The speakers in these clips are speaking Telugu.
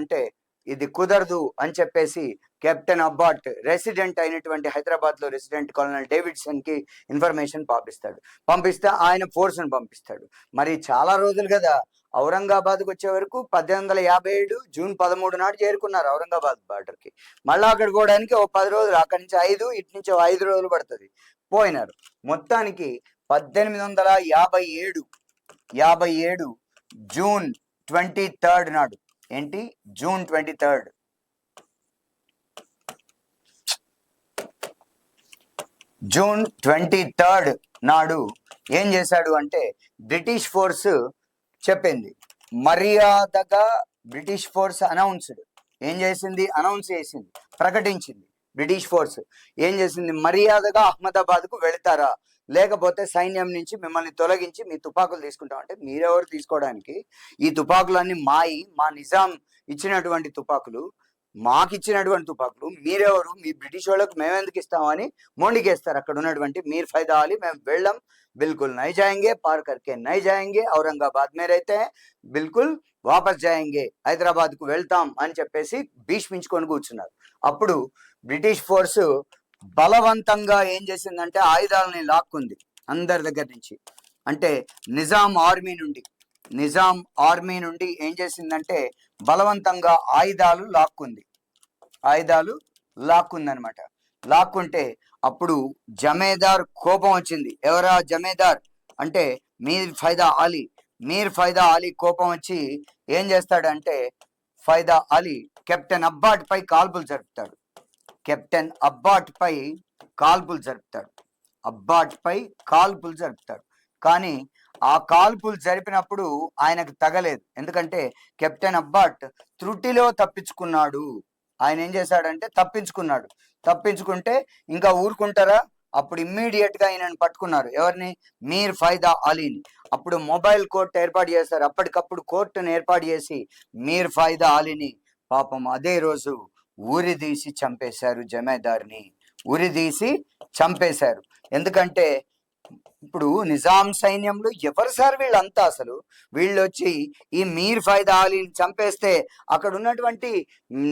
అంటే ఇది కుదరదు అని చెప్పేసి కెప్టెన్ అబ్బాట్ రెసిడెంట్ అయినటువంటి హైదరాబాద్లో రెసిడెంట్ కల్నల్ డేవిడ్సన్కి ఇన్ఫర్మేషన్ పంపిస్తాడు. పంపిస్తే ఆయన ఫోర్స్ని పంపిస్తాడు. మరి చాలా రోజులు కదా ఔరంగాబాద్కి వచ్చే వరకు పద్దెనిమిది వందల యాభై ఏడు జూన్ పదమూడు నాడు చేరుకున్నారు ఔరంగాబాద్ బార్డర్కి అక్కడ పోవడానికి ఓ పది రోజులు అక్కడి నుంచి ఐదు ఇటు నుంచి ఓ ఐదు రోజులు పడుతుంది. పోయినారు. మొత్తానికి పద్దెనిమిది వందల యాభై ఏడు యాభై ఏడు జూన్ ట్వంటీ థర్డ్ నాడు ఏంటి? June twenty third June twenty third నాడు ఏం చేశాడు అంటే బ్రిటిష్ ఫోర్స్ చెప్పింది. మర్యాదగా బ్రిటిష్ ఫోర్స్ అనౌన్స్డ్. ఏం చేసింది? అనౌన్స్ చేసింది. ప్రకటించింది బ్రిటిష్ ఫోర్స్. ఏం చేసింది? మర్యాదగా అహ్మదాబాద్కు వెళతారా? లేకపోతే సైన్యం నుంచి మిమ్మల్ని తొలగించి మీ తుపాకులు తీసుకుంటామంటే మీరెవరు తీసుకోవడానికి? ఈ తుపాకులన్నీ మాయి మా నిజాం ఇచ్చినటువంటి తుపాకులు మాకు ఇచ్చినటువంటి తుపాకులు మీరెవరు? మీ బ్రిటిష్ వాళ్ళకు మేమెందుకు ఇస్తామని మొండికేస్తారు. అక్కడ ఉన్నటువంటి మీర్ ఫైదా అలీ మేము వెళ్ళం. బిల్కుల్ నై జాయింగే పార్కర్కే నై జాయింగే ఔరంగాబాద్ మేరైతే బిల్కుల్ వాపస్ జాయింగే హైదరాబాద్కు వెళ్తాం అని చెప్పేసి భీష్మించుకొని కూర్చున్నారు. అప్పుడు బ్రిటిష్ ఫోర్సు బలవంతంగా ఏం చేసిందంటే ఆయుధాలని లాక్కుంది అందరి దగ్గర నుంచి. అంటే నిజాం ఆర్మీ నుండి. నిజాం ఆర్మీ నుండి ఏం చేసిందంటే బలవంతంగా ఆయుధాలు లాక్కుంది. ఆయుధాలు లాక్కుందనమాట లాక్కుంటే అప్పుడు జమేదార్ కోపం వచ్చింది. ఎవరా జమేదార్? అంటే మీర్ ఫైదా అలీ. మీర్ ఫైదా అలీ కోపం వచ్చి ఏం చేస్తాడంటే ఫైదా అలీ కెప్టెన్ అబ్బాట్ పై కాల్పులు జరుపుతాడు. కెప్టెన్ అబ్బాట్పై కాల్పులు జరుపుతాడు. అబ్బాట్పై కాల్పులు జరుపుతాడు. కానీ ఆ కాల్పులు జరిపినప్పుడు ఆయనకు తగలేదు. ఎందుకంటే కెప్టెన్ అబ్బాట్ త్రుటిలో తప్పించుకున్నాడు. ఆయన ఏం చేశాడంటే తప్పించుకున్నాడు. తప్పించుకుంటే ఇంకా ఊరుకుంటారా? అప్పుడు ఇమ్మీడియట్గా ఆయనను పట్టుకున్నారు. ఎవరిని? మీర్ ఫైదా అలీని. అప్పుడు మొబైల్ కోర్ట్ ఏర్పాటు చేశారు. అప్పటికప్పుడు కోర్టును ఏర్పాటు చేసి మీర్ ఫైదా అలీని. పాపం అదే రోజు ఊరిదీసి చంపేశారు జమేదారిని. ఊరిదీసి చంపేశారు. ఎందుకంటే ఇప్పుడు నిజాం సైన్యంలో ఎవరు సార్ వీళ్ళంతా అసలు? వీళ్ళు వచ్చి ఈ మీర్ ఫైదా అలీని చంపేస్తే అక్కడ ఉన్నటువంటి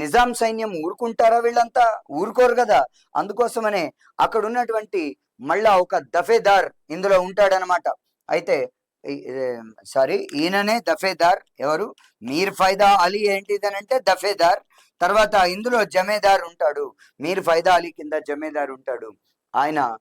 నిజాం సైన్యం ఊరుకుంటారా వీళ్ళంతా? ఊరుకోరు కదా. అందుకోసమనే అక్కడ ఉన్నటువంటి మళ్ళా ఒక దఫేదార్ ఇందులో ఉంటాడనమాట. అయితే సారీ ఈయననే దఫేదార్. ఎవరు? మీర్ ఫైదా అలీ ఏంటిదనంటే దఫేదార్. తర్వాత ఇందులో జమేదార్ ఉంటాడు. మీర్ ఫైదా అలీ కింద జమేదార్ ఉంటాడు. ఆయన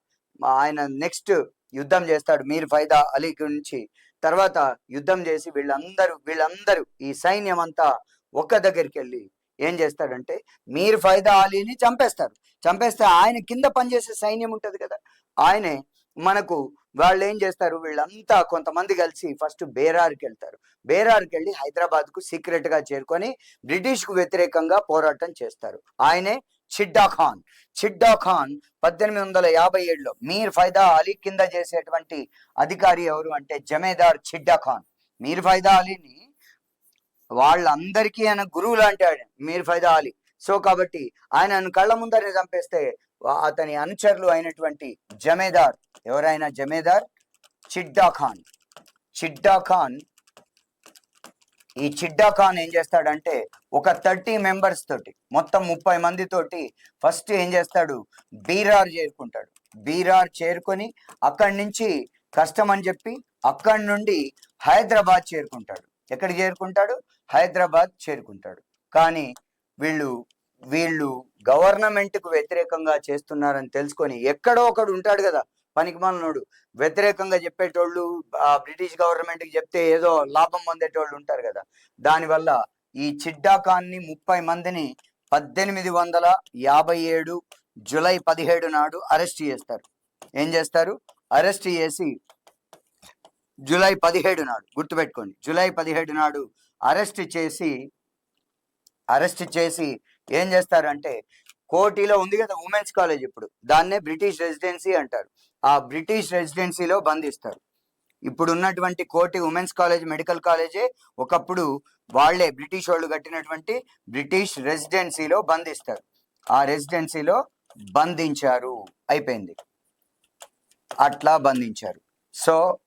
ఆయన నెక్స్ట్ యుద్ధం చేస్తాడు మీర్ ఫైదా అలీ గురించి. తర్వాత యుద్ధం చేసి వీళ్ళందరూ వీళ్ళందరూ ఈ సైన్యం అంతా ఒక్క దగ్గరికి వెళ్ళి ఏం చేస్తాడంటే మీర్ ఫైదా అలీని చంపేస్తారు. చంపేస్తే ఆయన కింద పనిచేసే సైన్యం ఉంటుంది కదా. ఆయనే మనకు వాళ్ళు ఏం చేస్తారు? వీళ్ళంతా కొంతమంది కలిసి ఫస్ట్ బేరార్కి వెళ్తారు. బేరార్కి వెళ్ళి హైదరాబాద్కు సీక్రెట్గా చేరుకొని బ్రిటిష్కు వ్యతిరేకంగా పోరాటం చేస్తారు. ఆయనే చిడ్డా ఖాన్. చిడ్డా ఖాన్ పద్దెనిమిది వందల యాభై ఏడులో మీర్ ఫైదా అలీ కింద చేసేటువంటి అధికారి ఎవరు అంటే జమేదార్ చిడ్డా ఖాన్. మీర్ ఫైదా అలీని వాళ్ళందరికీ ఆయన గురువు లాంటి ఆయన మీర్ ఫైదా అలీ. సో కాబట్టి ఆయన కళ్ళ ముందరనే చంపేస్తే అతని అనుచరులు అయినటువంటి జమేదార్ ఎవరైనా జమేదార్? చిడ్డా ఖాన్. చిడ్డా ఖాన్ ఈ చిడ్డా ఖాన్ ఏం చేస్తాడంటే ఒక థర్టీ మెంబర్స్ తోటి మొత్తం ముప్పై మందితోటి ఫస్ట్ ఏం చేస్తాడు? బీరార్ చేరుకుంటాడు. బీరార్ చేరుకొని అక్కడి నుంచి కష్టం అని చెప్పి అక్కడి నుండి హైదరాబాద్ చేరుకుంటాడు. ఎక్కడికి చేరుకుంటాడు? హైదరాబాద్ చేరుకుంటాడు. కానీ వీళ్ళు వీళ్ళు గవర్నమెంట్కు వ్యతిరేకంగా చేస్తున్నారని తెలుసుకొని ఎక్కడో ఒకడు ఉంటాడు కదా పనికిమాలినోడు వ్యతిరేకంగా చెప్పేటోళ్ళు ఆ బ్రిటిష్ గవర్నమెంట్కి చెప్తే ఏదో లాభం పొందేటోళ్ళు ఉంటారు కదా. దానివల్ల ఈ చిడ్డాకాన్ని ముప్పై మందిని పద్దెనిమిది వందల యాభై ఏడు జులై పదిహేడు నాడు అరెస్ట్ చేస్తారు. ఏం చేస్తారు? అరెస్ట్ చేసి జూలై పదిహేడు నాడు గుర్తుపెట్టుకోండి జూలై పదిహేడు నాడు అరెస్ట్ చేసి అరెస్ట్ చేసి ఏం చేస్తారంటే కోటిలో ఉంది కదా ఉమెన్స్ కాలేజ్ ఇప్పుడు దాన్నే బ్రిటిష్ రెసిడెన్సీ అంటారు. ఆ బ్రిటిష్ రెసిడెన్సీలో బంధిస్తారు. ఇప్పుడు ఉన్నటువంటి కోటి ఉమెన్స్ కాలేజ్ మెడికల్ కాలేజే ఒకప్పుడు వాళ్ళే బ్రిటిష్ వాళ్ళు కట్టినటువంటి బ్రిటిష్ రెసిడెన్సీలో బంధిస్తారు. ఆ రెసిడెన్సీలో బంధించారు. అయిపోయింది. అట్లా బంధించారు. సో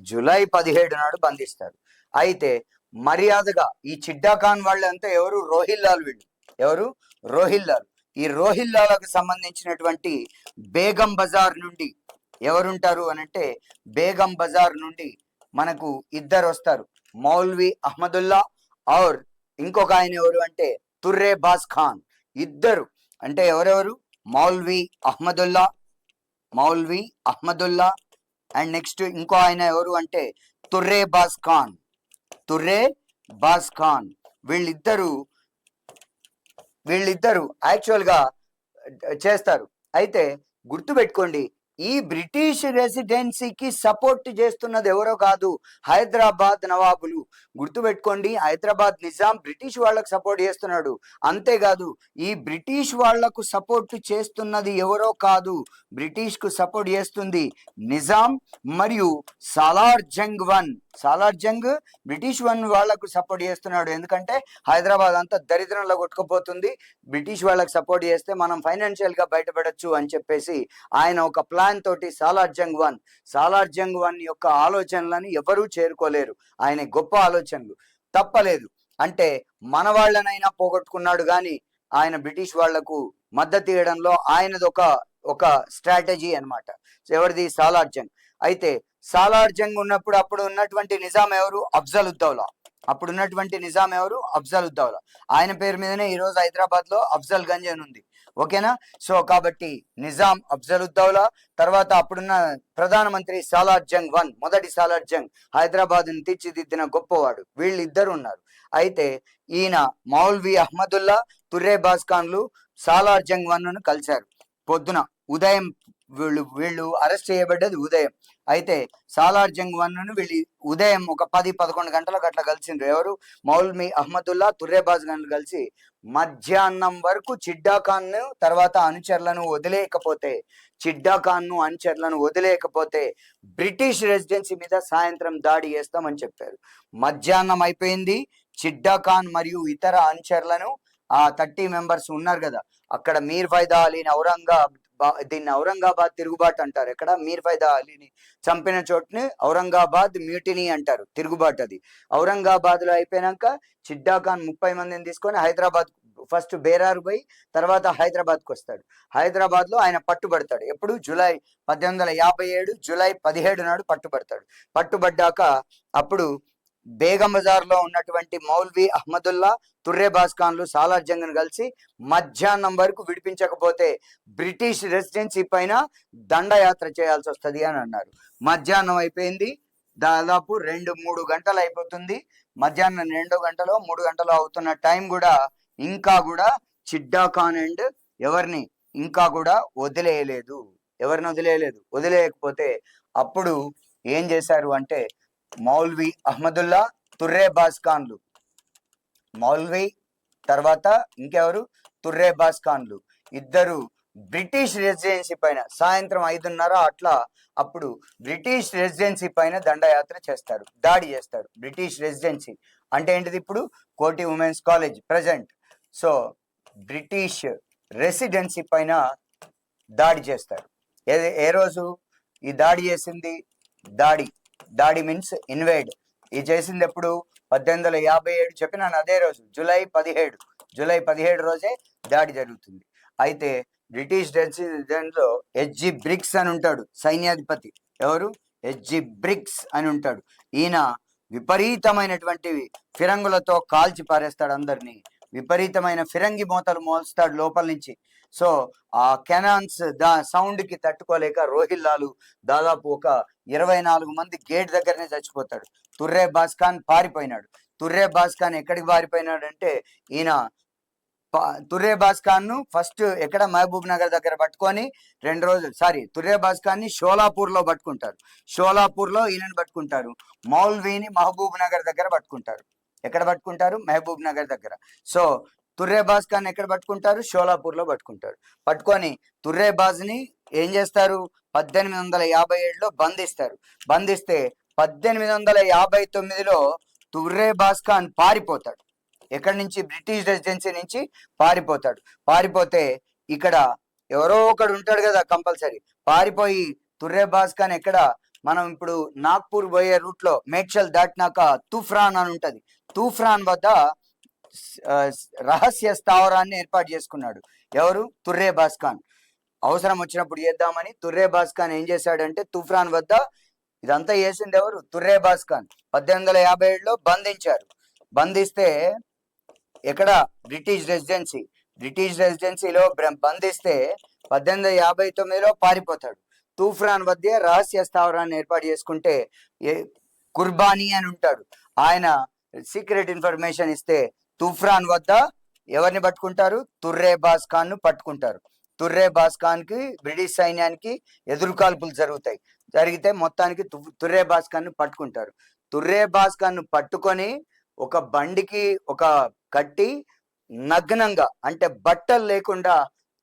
జూలై పదిహేడు నాడు బంధిస్తారు. అయితే మర్యాదగా ఈ చిడ్డాఖాన్ వాళ్ళంతా ఎవరు? రోహిల్లాల్ వీళ్ళు. ఎవరు? రోహిల్లాలు. ఈ రోహిల్లాలకు సంబంధించినటువంటి బేగం బజార్ నుండి ఎవరుంటారు అని అంటే బేగం బజార్ నుండి మనకు ఇద్దరు వస్తారు. మౌల్వి అహ్మదుల్లా ఔర్ ఇంకొక ఆయన ఎవరు అంటే తుర్రే బాస్ ఖాన్. ఇద్దరు. అంటే ఎవరెవరు? మౌల్వి అహ్మదుల్లా మౌల్వి అహ్మదుల్లా అండ్ నెక్స్ట్ ఇంకో ఆయన ఎవరు అంటే తుర్రే బాస్ ఖాన్. తుర్రే బాస్ ఖాన్. వీళ్ళిద్దరూ వీళ్ళిద్దరూ యాక్చువల్గా చేస్తారు. అయితే గుర్తుపెట్టుకోండి ఈ బ్రిటిష్ రెసిడెన్సీకి సపోర్ట్ చేస్తున్నది ఎవరో కాదు హైదరాబాద్ నవాబులు. గుర్తుపెట్టుకోండి హైదరాబాద్ నిజాం బ్రిటిష్ వాళ్ళకు సపోర్ట్ చేస్తున్నాడు. అంతేకాదు ఈ బ్రిటిష్ వాళ్ళకు సపోర్ట్ చేస్తున్నది ఎవరో కాదు బ్రిటిష్కు సపోర్ట్ చేస్తుంది నిజాం మరియు Salar Jung one. Salar Jung British one వాళ్ళకు సపోర్ట్ చేస్తున్నాడు. ఎందుకంటే హైదరాబాద్ అంతా దరిద్రంలో కొట్టుకుపోతుంది. బ్రిటిష్ వాళ్ళకి సపోర్ట్ చేస్తే మనం ఫైనాన్షియల్గా బయటపడచ్చు అని చెప్పేసి ఆయన ఒక ప్లాన్ తోటి సాలార్ జంగ్ వన్ సాలార్ జంగ్ వన్ యొక్క ఆలోచనలను ఎవరూ చేరుకోలేరు. ఆయన గొప్ప ఆలోచనలు. తప్పలేదు. అంటే మన వాళ్ళనైనా పోగొట్టుకున్నాడు కానీ ఆయన బ్రిటిష్ వాళ్ళకు మద్దతు ఇవ్వడంలో ఆయనది ఒక ఒక స్ట్రాటజీ అన్నమాట. ఎవరిది? సాలార్ జంగ్. అయితే సాలార్ జంగ్ ఉన్నప్పుడు అప్పుడు ఉన్నటువంటి నిజాం ఎవరు? అఫ్జల్ ఉద్దౌలా. అప్పుడు ఉన్నటువంటి నిజాం ఎవరు? అఫ్జల్ ఉద్దౌలా. ఆయన పేరు మీదనే ఈ రోజు హైదరాబాద్లో అఫ్జల్ గంజ్ అని ఉంది. ఓకేనా? సో కాబట్టి నిజాం అఫ్జలుద్దౌలా తర్వాత అప్పుడున్న ప్రధానమంత్రి సాలార్ జంగ్ వన్ మొదటి సాలార్ జంగ్ హైదరాబాద్ని తీర్చిదిద్దిన గొప్పవాడు. వీళ్ళిద్దరు ఉన్నారు అయితే ఈయన మౌల్వి అహ్మదుల్లా తుర్రే బాస్ఖాన్లు సాలార్ జంగ్ వన్ను కలిశారు. పొద్దున ఉదయం వీళ్ళు వీళ్ళు అరెస్ట్ చేయబడ్డది ఉదయం. అయితే సాలార్ జంగ్ వన్ను వీళ్ళు ఉదయం ఒక పది పదకొండు గంటలకు అట్లా కలిసిండ్రు. ఎవరు? మౌల్మి అహ్మదుల్లా తుర్రేబాజ్ గన్లు కలిసి మధ్యాహ్నం వరకు చిడ్డాఖాన్ను ను తర్వాత అనుచరులను వదిలేయకపోతే చిడ్డాఖాన్ను ను అనుచరులను వదిలేయకపోతే బ్రిటిష్ రెసిడెన్సీ మీద సాయంత్రం దాడి చేస్తామని చెప్పారు. మధ్యాహ్నం అయిపోయింది. చిడ్డాఖాన్ మరియు ఇతర అనుచరులను ఆ థర్టీ మెంబర్స్ ఉన్నారు కదా అక్కడ మీర్ ఫైదా అలీని ఔరంగాబాద్ దీన్ని ఔరంగాబాద్ తిరుగుబాటు అంటారు. ఎక్కడ? మీర్ ఫైదా అలీని చంపిన చోటుని ఔరంగాబాద్ మ్యూటినీ అంటారు. తిరుగుబాటు అది. ఔరంగాబాద్లో అయిపోయినాక చిడ్డా ఖాన్ ముప్పై మందిని తీసుకొని హైదరాబాద్ ఫస్ట్ బేరారు పోయి తర్వాత హైదరాబాద్కి వస్తాడు. హైదరాబాద్లో ఆయన పట్టుబడతాడు. ఎప్పుడు? జూలై పద్దెనిమిది వందల యాభై ఏడు జూలై పదిహేడు నాడు పట్టుబడతాడు. పట్టుబడ్డాక అప్పుడు బేగం బజార్లో ఉన్నటువంటి మౌల్వి అహ్మదుల్లా తుర్రే ఖాన్లు సాలార్ జంగ్ను కలిసి మధ్యాహ్నం వరకు విడిపించకపోతే బ్రిటిష్ రెసిడెన్సీ పైన దండయాత్ర చేయాల్సి వస్తుంది అని అన్నారు. మధ్యాహ్నం అయిపోయింది. దాదాపు రెండు మూడు గంటలు అయిపోతుంది. మధ్యాహ్నం రెండు గంటలో మూడు గంటలు అవుతున్న టైం కూడా ఇంకా కూడా చిడ్డా ఖాన్ అండ్ ఎవరిని ఇంకా కూడా వదిలేయలేదు. ఎవరిని వదిలేయలేదు. వదిలేయకపోతే అప్పుడు ఏం చేశారు అంటే మౌల్వి అహ్మదుల్లా తుర్రేబాజ్ ఖాన్లు మౌల్వి తర్వాత ఇంకెవరు? తుర్రేబాజ్ ఖాన్లు ఇద్దరు బ్రిటిష్ రెసిడెన్సీ పైన సాయంత్రం ఐదున్నర అట్లా అప్పుడు బ్రిటిష్ రెసిడెన్సీ పైన దండయాత్ర చేస్తారు దాడి చేస్తారు బ్రిటిష్ రెసిడెన్సీ. అంటే ఏంటిది ఇప్పుడు? Koti women's college present. So British residency పైన దాడి చేస్తారు. ఏ ఏ రోజు ఈ దాడి చేసింది? దాడి. దాడి మీన్స్ ఇన్వేడ్. ఇది చేసింది ఎప్పుడు? పద్దెనిమిది వందల యాభై ఏడు చెప్పినాను అదే రోజు జూలై పదిహేడు. జూలై పదిహేడు రోజే దాడి జరుగుతుంది. అయితే బ్రిటిష్ రెసిడెంట్ హెచ్జి బ్రిక్స్ అని ఉంటాడు సైన్యాధిపతి. ఎవరు? హెచ్జి బ్రిక్స్ అని ఉంటాడు. ఈయన విపరీతమైనటువంటివి ఫిరంగులతో కాల్చి పారేస్తాడు అందరినీ. విపరీతమైన ఫిరంగి మోతలు మోస్తాడు లోపల నుంచి. సో ఆ కెనాన్స్ దా సౌండ్కి తట్టుకోలేక రోహిల్లాలు దాదాపు ఒక ఇరవై నాలుగు మంది గేట్ దగ్గరనే చచ్చిపోతాడు. తుర్రే బాస్ఖాన్ పారిపోయినాడు. తుర్రే బాస్ఖాన్ ఎక్కడికి పారిపోయినాడు అంటే ఈయన తుర్రే బాస్ఖాన్ను ఫస్ట్ ఎక్కడ మహబూబ్ నగర్ దగ్గర పట్టుకొని రెండు రోజులు సారీ తుర్రే బాస్ఖాన్ని షోలాపూర్లో పట్టుకుంటారు. షోలాపూర్లో ఈయనని పట్టుకుంటారు. మౌల్వీని మహబూబ్ నగర్ దగ్గర పట్టుకుంటారు. ఎక్కడ పట్టుకుంటారు? మహబూబ్ నగర్ దగ్గర. సో తుర్రేబాజ్ ఖాన్ ఎక్కడ పట్టుకుంటారు? షోలాపూర్లో పట్టుకుంటారు. పట్టుకొని తుర్రేబాజ్ని ఏం చేస్తారు? పద్దెనిమిది వందల యాభై ఏడులో బంధిస్తారు. బంధిస్తే పద్దెనిమిది వందల యాభై తొమ్మిదిలో తుర్రేబాజ్ ఖాన్ పారిపోతాడు. ఎక్కడి నుంచి? బ్రిటిష్ రెసిడెన్సీ నుంచి పారిపోతాడు. పారిపోతే ఇక్కడ ఎవరో ఒకడు ఉంటాడు కదా కంపల్సరీ. పారిపోయి తుర్రేబాజ్ ఖాన్ ఎక్కడ? మనం ఇప్పుడు నాగ్పూర్ పోయే రూట్లో మేడ్చల్ దాటినాక తుఫ్రాన్ అని ఉంటుంది. తూఫ్రాన్ వద్ద రహస్య స్థావరాన్ని ఏర్పాటు చేసుకున్నాడు. ఎవరు? తుర్రే బాస్ఖాన్ అవసరం వచ్చినప్పుడు చేద్దామని తుర్రే బాస్ఖాన్ ఏం చేశాడంటే తుఫ్రాన్ వద్ద ఇదంతా చేసింది ఎవరు? తుర్రే బాస్ఖాన్ పద్దెనిమిది వందల యాభై ఏడులో బంధించారు. బంధిస్తే ఎక్కడ? British residency. బ్రిటిష్ రెసిడెన్సీలో బంధిస్తే పద్దెనిమిది వందల యాభై తొమ్మిదిలో పారిపోతాడు. తూఫ్రాన్ వద్ద రహస్య స్థావరాన్ని ఏర్పాటు చేసుకుంటే కుర్బానీ అని ఉంటాడు. ఆయన సీక్రెట్ ఇన్ఫర్మేషన్ ఇస్తే తూఫ్రాన్ వద్ద ఎవరిని పట్టుకుంటారు? తుర్రే బాస్ ఖాన్ను పట్టుకుంటారు. తుర్రే బాస్ ఖాన్కి బ్రిటిష్ సైన్యానికి ఎదురుకాల్పులు జరుగుతాయి. జరిగితే మొత్తానికి తుర్రే బాస్ ఖాన్ను పట్టుకుంటారు. తుర్రే బాస్ ఖాన్ను పట్టుకొని ఒక బండికి ఒక కట్టి నగ్నంగా అంటే బట్టలు లేకుండా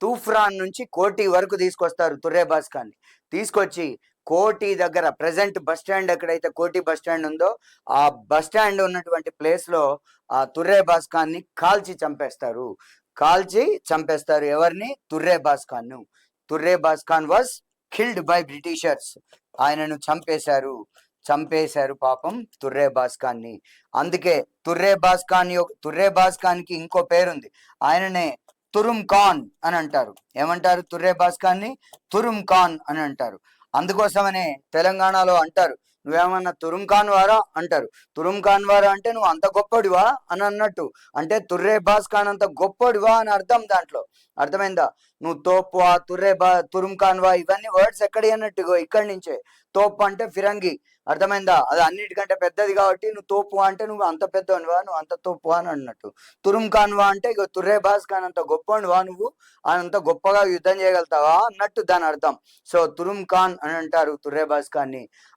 తూఫ్రాన్ నుంచి కోటి వరకు తీసుకొస్తారు తుర్రే బాస్ ఖాన్ని తీసుకొచ్చి కోటి దగ్గర ప్రజెంట్ బస్ స్టాండ్ ఎక్కడైతే కోటి బస్ స్టాండ్ ఉందో ఆ బస్ స్టాండ్ ఉన్నటువంటి ప్లేస్లో ఆ తుర్రే బాస్ని కాల్చి చంపేస్తారు. కాల్చి చంపేస్తారు ఎవరిని? తుర్రే భాస్కాన్ను Turrebaz was killed by Britishers. ఆయనను చంపేశారు. చంపేశారు పాపం తుర్రే బాస్ని అందుకే తుర్రే భాస్కాన్ యొక్క తుర్రే భాస్కాన్కి ఇంకో పేరుంది. ఆయననే తురుమ్ ఖాన్ అని అంటారు. ఏమంటారు తుర్రే బాస్ని తురుమ్ ఖాన్ అని అంటారు. అందుకోసమనే తెలంగాణలో అంటారు. నువ్వేమన్నా తురుమ్కాన్ వారా? అంటారు. తురుమ్కాన్ వారా అంటే నువ్వు అంత గొప్పడివా? అని అన్నట్టు. అంటే తుర్రే బాస్ ఖాన్ అంత గొప్పడివా అని అర్థం దాంట్లో. అర్థమైందా? నువ్వు తోప్వా తుర్రే బా తురుమ్కాన్ వా? ఇవన్నీ వర్డ్స్ ఎక్కడ అన్నట్టుగో ఇక్కడి నుంచే. తోపు అంటే ఫిరంగి. అర్థమైందా? అది అన్నిటికంటే పెద్దది కాబట్టి నువ్వు తోపు అంటే నువ్వు అంత పెద్దవనివా నువ్వు అంత తోపు అని అన్నట్టు. తురుమ్ ఖాన్ వా అంటే ఇక తుర్రే బాస్ ఖాన్ అంత గొప్పవనివా నువ్వు? అంత గొప్పగా యుద్ధం చేయగలుగుతావా? అన్నట్టు దాని అర్థం. సో తురుమ్ ఖాన్ అని అంటారు తుర్రే బాస్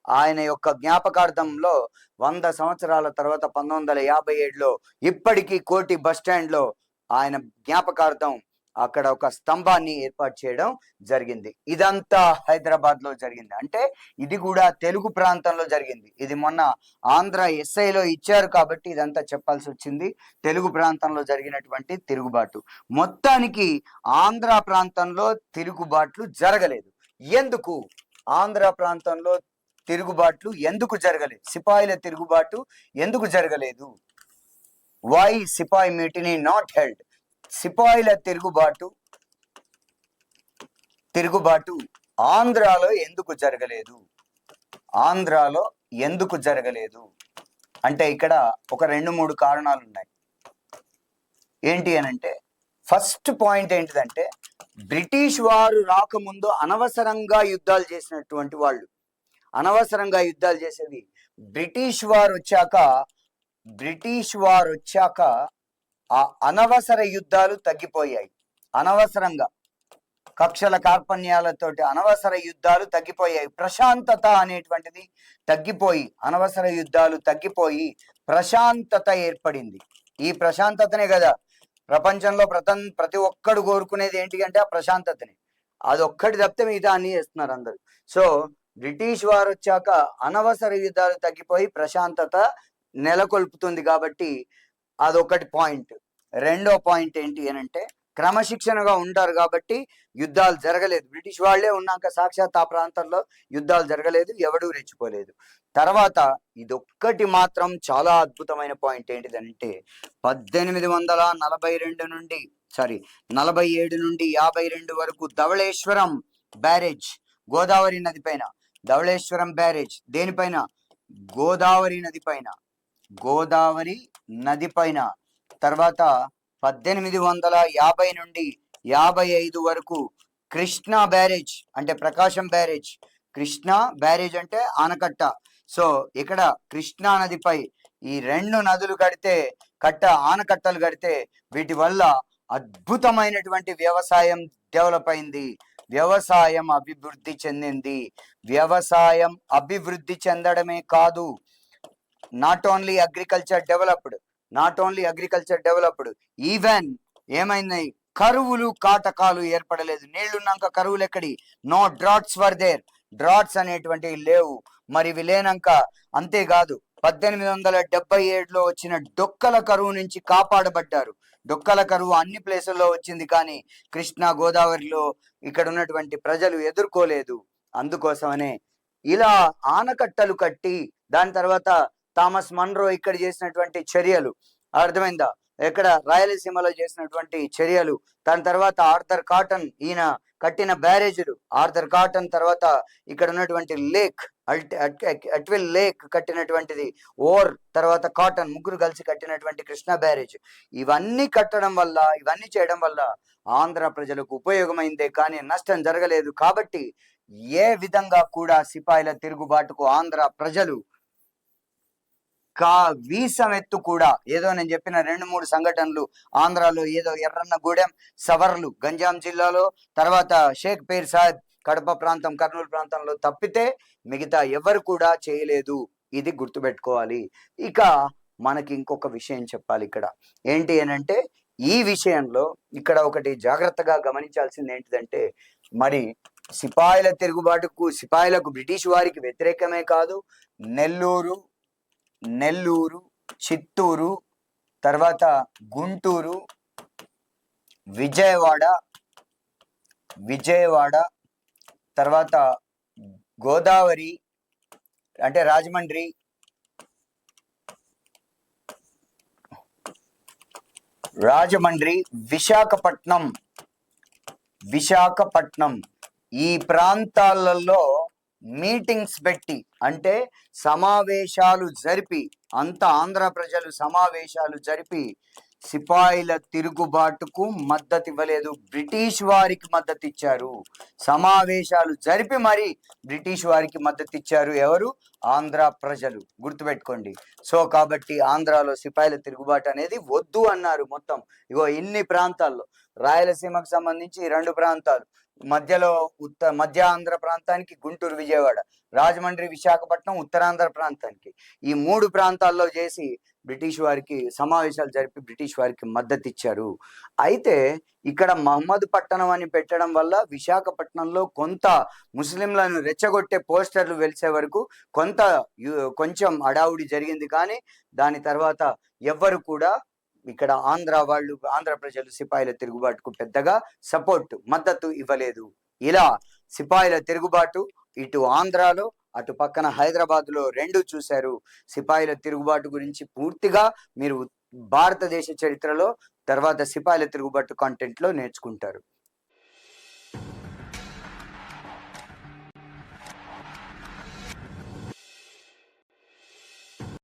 ఆయన యొక్క జ్ఞాపకార్థంలో వంద సంవత్సరాల తర్వాత పంతొమ్మిది వందల యాభై ఏడులో ఇప్పటికీ కోటి బస్ స్టాండ్లో ఆయన జ్ఞాపకార్థం అక్కడ ఒక స్తంభాన్ని ఏర్పాటు చేయడం జరిగింది. ఇదంతా హైదరాబాద్లో జరిగింది. అంటే ఇది కూడా తెలుగు ప్రాంతంలో జరిగింది. ఇది మొన్న ఆంధ్ర ఎస్ఐలో ఇచ్చారు కాబట్టి ఇదంతా చెప్పాల్సి వచ్చింది. తెలుగు ప్రాంతంలో జరిగినటువంటి తిరుగుబాటు. మొత్తానికి ఆంధ్ర ప్రాంతంలో తిరుగుబాట్లు జరగలేదు. ఎందుకు? ఆంధ్ర ప్రాంతంలో తిరుగుబాట్లు ఎందుకు జరగలేదు? సిపాయిల తిరుగుబాటు ఎందుకు జరగలేదు? వై సిపాయి మీటిని నాట్ హెల్డ్ సిపాయిల తిరుగుబాటు తిరుగుబాటు ఆంధ్రాలో ఎందుకు జరగలేదు? ఆంధ్రాలో ఎందుకు జరగలేదు? అంటే ఇక్కడ ఒక రెండు మూడు కారణాలు ఉన్నాయి ఏంటి అని అంటే ఫస్ట్ పాయింట్ ఏంటిదంటే బ్రిటిష్ వారు రాకముందు అనవసరంగా యుద్ధాలు చేసినటువంటి వాళ్ళు. అనవసరంగా యుద్ధాలు చేసేది బ్రిటిష్ వారు వచ్చాక బ్రిటిష్ వారు వచ్చాక ఆ అనవసర యుద్ధాలు తగ్గిపోయాయి. అనవసరంగా కక్షల కార్పణ్యాలతోటి అనవసర యుద్ధాలు తగ్గిపోయాయి. ప్రశాంతత అనేటువంటిది తగ్గిపోయి అనవసర యుద్ధాలు తగ్గిపోయి ప్రశాంతత ఏర్పడింది. ఈ ప్రశాంతతనే కదా. ప్రపంచంలో ప్రతం ప్రతి ఒక్కడు కోరుకునేది ఏంటి అంటే ఆ ప్రశాంతతని. అదొక్కటి తప్పితే మిగతా అన్ని చేస్తున్నారు అందరు. సో బ్రిటిష్ వారు వచ్చాక అనవసర యుద్ధాలు తగ్గిపోయి ప్రశాంతత నెలకొల్పుతుంది కాబట్టి అదొకటి పాయింట్. రెండో పాయింట్ ఏంటి అని అంటే క్రమశిక్షణగా ఉంటారు కాబట్టి యుద్ధాలు జరగలేదు. బ్రిటిష్ వాళ్ళే ఉన్నాక సాక్షాత్ ఆ ప్రాంతంలో యుద్ధాలు జరగలేదు ఎవడూ రెచ్చిపోలేదు. తర్వాత ఇదొక్కటి మాత్రం చాలా అద్భుతమైన పాయింట్ ఏంటిదంటే పద్దెనిమిది వందల నలభై రెండు నుండి సారీ నలభై ఏడు నుండి యాభై రెండు వరకు ధవళేశ్వరం బ్యారేజ్ గోదావరి నది పైన ధవళేశ్వరం బ్యారేజ్ దేనిపైన? గోదావరి నది పైన గోదావరి నది పైన. తర్వాత పద్దెనిమిది వందల యాభై నుండి యాభై ఐదు వరకు కృష్ణా బ్యారేజ్ అంటే ప్రకాశం బ్యారేజ్. కృష్ణా బ్యారేజ్ అంటే ఆనకట్ట. సో ఇక్కడ కృష్ణా నదిపై ఈ రెండు నదులు కడితే కట్ట ఆనకట్టలు కడితే వీటి వల్ల అద్భుతమైనటువంటి వ్యవసాయం డెవలప్ అయింది. వ్యవసాయం అభివృద్ధి చెందింది. వ్యవసాయం అభివృద్ధి చెందడమే కాదు not only agriculture developed not only agriculture developed even ఏమైంది? కరువులు కాటకాలు ఏర్పడలేదు. నీళ్ళున్నాక కరువులు ఎక్కడి? No droughts were there droughts అనేటువంటివి లేవు. మరి ఇవి లేనాక అంతేకాదు పద్దెనిమిది వందల డెబ్బై ఏడులో వచ్చిన డొక్కల కరువు నుంచి కాపాడబడ్డారు. డొక్కల కరువు అన్ని ప్లేసుల్లో వచ్చింది కానీ కృష్ణా గోదావరిలో ఇక్కడ ఉన్నటువంటి ప్రజలు ఎదుర్కోలేదు. అందుకోసమనే ఇలా ఆనకట్టలు కట్టి దాని తర్వాత థామస్ మన్రో ఇక్కడ చేసినటువంటి చర్యలు. అర్థమైందా? ఎక్కడ? రాయలసీమలో చేసినటువంటి చర్యలు. దాని తర్వాత ఆర్థర్ కాటన్ ఈయన కట్టిన బ్యారేజీలు. ఆర్థర్ కాటన్ తర్వాత ఇక్కడ ఉన్నటువంటి లేక్ అట్విల్ లేక్ కట్టినటువంటిది. ఓర్ తర్వాత కాటన్ ముగ్గురు కలిసి కట్టినటువంటి కృష్ణా బ్యారేజ్. ఇవన్నీ కట్టడం వల్ల ఇవన్నీ చేయడం వల్ల ఆంధ్ర ప్రజలకు ఉపయోగమైందే కానీ నష్టం జరగలేదు. కాబట్టి ఏ విధంగా కూడా సిపాయిల తిరుగుబాటుకు ఆంధ్ర ప్రజలు కా వీసమెత్తు కూడా. ఏదో నేను చెప్పిన రెండు మూడు సంఘటనలు ఆంధ్రాలో ఏదో ఎర్రన్నగూడెం సవర్లు గంజాం జిల్లాలో తర్వాత షేక్ పీర్ సాహెబ్ కడప ప్రాంతం కర్నూలు ప్రాంతంలో తప్పితే మిగతా ఎవరు కూడా చేయలేదు. ఇది గుర్తుపెట్టుకోవాలి. ఇక మనకి ఇంకొక విషయం చెప్పాలి ఇక్కడ. ఏంటి అని అంటే ఈ విషయంలో ఇక్కడ ఒకటి జాగ్రత్తగా గమనించాల్సింది ఏంటిదంటే మరి సిపాయిల తిరుగుబాటుకు సిపాయిలకు బ్రిటిష్ వారికి వ్యతిరేకమే కాదు నెల్లూరు నెల్లూరు చిత్తూరు తర్వాత గుంటూరు విజయవాడ విజయవాడ తర్వాత గోదావరి అంటే రాజమండ్రి. రాజమండ్రి విశాఖపట్నం. విశాఖపట్నం. ఈ ప్రాంతాలలో మీటింగ్స్ పెట్టి అంటే సమావేశాలు జరిపి అంత ఆంధ్ర ప్రజలు సమావేశాలు జరిపి సిపాయిల తిరుగుబాటుకు మద్దతు ఇవ్వలేదు బ్రిటిష్ వారికి మద్దతు ఇచ్చారు సమావేశాలు జరిపి మరి బ్రిటిష్ వారికి మద్దతు ఇచ్చారు ఎవరు? ఆంధ్ర ప్రజలు. గుర్తుపెట్టుకోండి. సో కాబట్టి ఆంధ్రాలో సిపాయిల తిరుగుబాటు అనేది వద్దు అన్నారు మొత్తం. ఇగో ఇన్ని ప్రాంతాల్లో. రాయలసీమకు సంబంధించి రెండు ప్రాంతాలు. మధ్యలో ఉత్త మధ్య ఆంధ్ర ప్రాంతానికి గుంటూరు విజయవాడ రాజమండ్రి విశాఖపట్నం ఉత్తరాంధ్ర ప్రాంతానికి. ఈ మూడు ప్రాంతాల్లో చేసి బ్రిటిష్ వారికి సమావేశాలు జరిపి బ్రిటిష్ వారికి మద్దతు ఇచ్చారు అయితే ఇక్కడ మహమ్మద్ పట్టణం అని పెట్టడం వల్ల విశాఖపట్నంలో కొంత ముస్లింలను రెచ్చగొట్టే పోస్టర్లు వెలిసే వరకు కొంత కొంచెం అడావుడి జరిగింది. కానీ దాని తర్వాత ఎవ్వరు కూడా ఇక్కడ ఆంధ్ర వాళ్ళు ఆంధ్ర ప్రజలు సిపాయిల తిరుగుబాటుకు పెద్దగా సపోర్ట్ మద్దతు ఇవ్వలేదు. ఇలా సిపాయిల తిరుగుబాటు ఇటు ఆంధ్రాలో అటు పక్కన హైదరాబాద్లో రెండు చూశారు. సిపాయిల తిరుగుబాటు గురించి పూర్తిగా మీరు భారతదేశ చరిత్రలో తర్వాత సిపాయిల తిరుగుబాటు కంటెంట్లో నేర్చుకుంటారు.